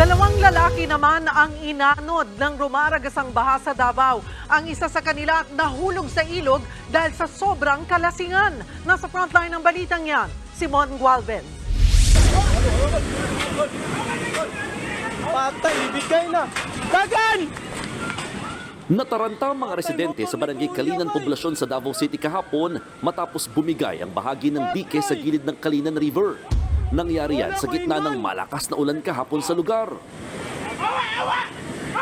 Dalawang lalaki naman ang inanod ng rumaragasang baha sa Davao. Ang isa sa kanila nahulog sa ilog dahil sa sobrang kalasingan. Nasa frontline ng balitang yan, Simon Gualvez. Patay, ibigay na! Dagan! Nataranta ang mga residente sa barangay Kalinan Poblasyon sa Davao City kahapon matapos bumigay ang bahagi ng dike sa gilid ng Kalinan River. Nangyari yan sa gitna ng malakas na ulan kahapon sa lugar.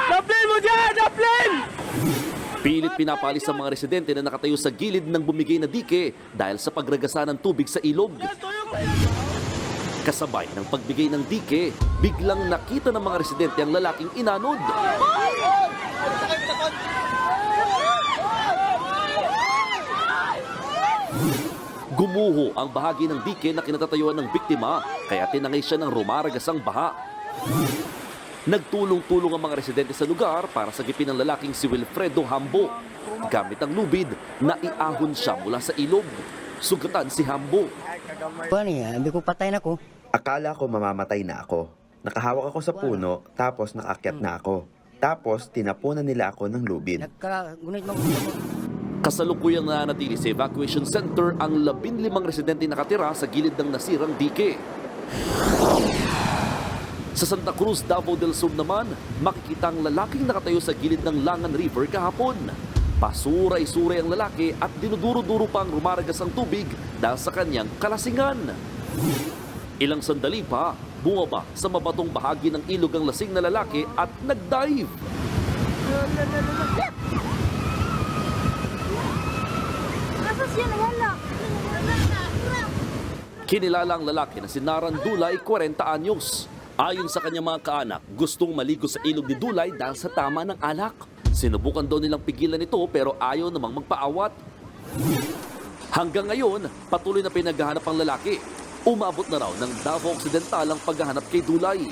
Daplin mo dyan! Daplin! Pilit pinapalis ang mga residente na nakatayo sa gilid ng bumigay na dike dahil sa pagragasa ng tubig sa ilog. Kasabay ng pagbigay ng dike, biglang nakita ng mga residente ang lalaking inanod. Gumuho ang bahagi ng dike na kinatatayuan ng biktima kaya tinangay siya ng rumaragasang baha. Nagtulong-tulong ang mga residente sa lugar para sagipin ang lalaking si Wilfredo Hambo. Gamit ang lubid, naiahon siya mula sa ilog. Sugatan si Hambo. Ano yan? Hindi ko patay na ko. Akala ko mamamatay na ako. Nakahawak ako sa puno, tapos nakakyat na ako. Tapos, tinapunan nila ako ng lubid. Nagkagunit mo. Kasalukuyang nananatili sa evacuation center ang 15 residente nakatira sa gilid ng nasirang dike. Sa Santa Cruz, Davao del Sur naman, makikita ang lalaking nakatayo sa gilid ng Langan River kahapon. Pasuray-suray ang lalaki at dinuduro-duro pa ang rumaragas ang tubig dahil sa kanyang kalasingan. Ilang sandali pa, bumaba sa mabatong bahagi ng ilog ang lasing na lalaki at nag-dive. Kinilala ang lalaki na si Naran Dulay, 40 anyos. Ayon sa kanyang mga kaanak, gustong maligo sa ilog ni Dulay dahil sa tama ng alak. Sinubukan daw nilang pigilan ito pero ayaw namang magpaawat. Hanggang ngayon, patuloy na pinaghahanap ang lalaki. Umabot na raw ng Davao Occidental ang paghahanap kay Dulay.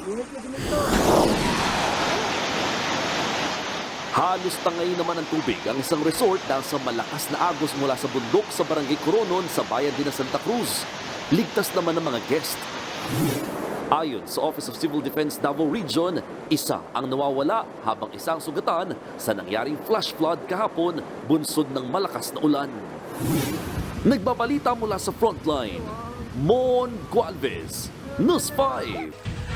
Halos tangay naman ang tubig ang isang resort dahil sa malakas na agos mula sa bundok sa barangay Coronon sa bayan din ng Santa Cruz. Ligtas naman ang mga guest. Ayon sa Office of Civil Defense Davao Region, isa ang nawawala habang isang sugatan sa nangyaring flash flood kahapon bunsod ng malakas na ulan. Nagbabalita mula sa frontline, Mon Gualvez, News 5.